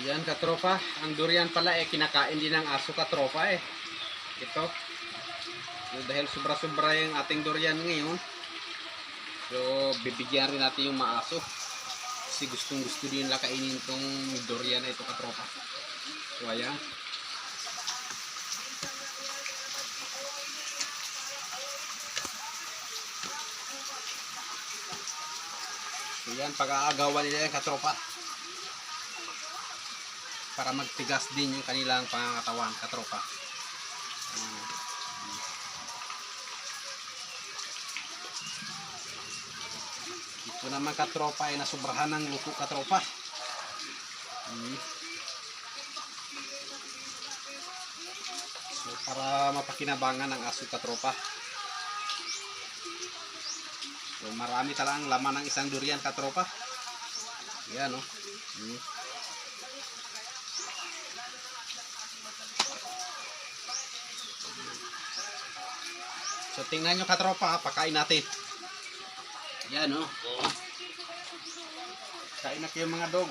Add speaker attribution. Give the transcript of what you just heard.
Speaker 1: Yan katropa, ang durian pala eh kinakain din ng aso katropa eh. Ito. So, dahil sobra-sobra yung ating durian ngayon. So bibigyan rin natin yung maaso. Kasi gustong gusto din nila kainin tong durian na ito katropa. So ayan. So yan, pag-aagawan nila yung katropa para magtigas din yung kanilang pangangatawan katropa. Ito naman katropa ay nasubrahan ng luto katropa. Mm. So, para mapakinabangan ng aso katropa. So marami talagang laman ng isang durian katropa. Yan oh. Mm. So tingnan nyo katropa, pakain natin. Yan oh. Kain na kayo mga dog.